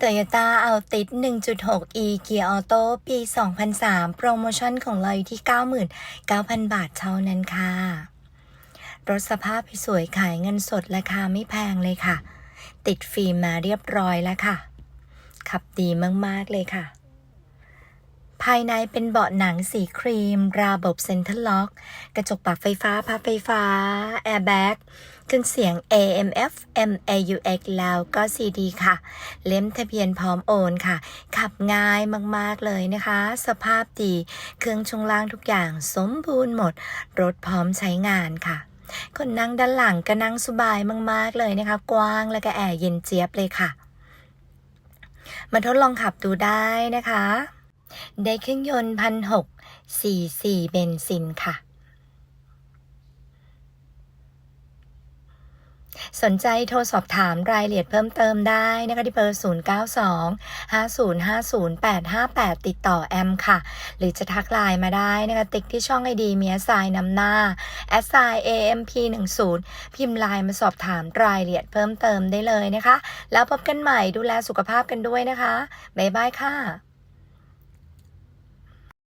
โตโยต้าเอาติด 1.6 e เกียร์ออโต้ปี 2003 โปรโมชั่นของเราอยู่ที่ 99,000 บาทเท่านั้นค่ะ รถสภาพสวยขายเงินสดราคาไม่แพงเลยค่ะ ติดฟิล์มมาเรียบร้อยแล้วค่ะ ขับดีมาก ๆ เลยค่ะ ภายในเป็นเบาะหนังสีครีม ระบบเซ็นทรัลล็อก กระจกปรับไฟฟ้าพับไฟฟ้า แอร์แบ็กเครื่องเสียง AM FM AUX แล้วก็ CD ค่ะ เล่มทะเบียนพร้อมโอนค่ะ ขับง่ายมาก ๆ เลยนะคะ สภาพดี เครื่องช่วงล่างทุกอย่างสมบูรณ์หมด รถพร้อมใช้งานค่ะคนนั่งด้านหลังก็นั่งสบายมาก ๆ เลยนะคะ กว้างและก็แอร์เย็นเจี๊ยบเลยค่ะ มาทดลองขับดูได้นะคะ ได้เครื่องยนต์พันหกสี่สี่เบนซินค่ะ สนใจโทรสอบถามรายละเอียดเพิ่มเติมได้นะคะที่เบอร์ 0 9 2 5 0 5 0 8 5 8 ติดต่อแอมค่ะ หรือจะทักไลน์มาได้นะคะ ติ๊กที่ช่องไอดีเมียสายนำหน้าแอสไซ AMP 1 0พิมพ์ไลน์มาสอบถามรายละเอียดเพิ่มเติมได้เลยนะคะ แล้วพบกันใหม่ดูแลสุขภาพกันด้วยนะคะ บ๊ายบายค่ะ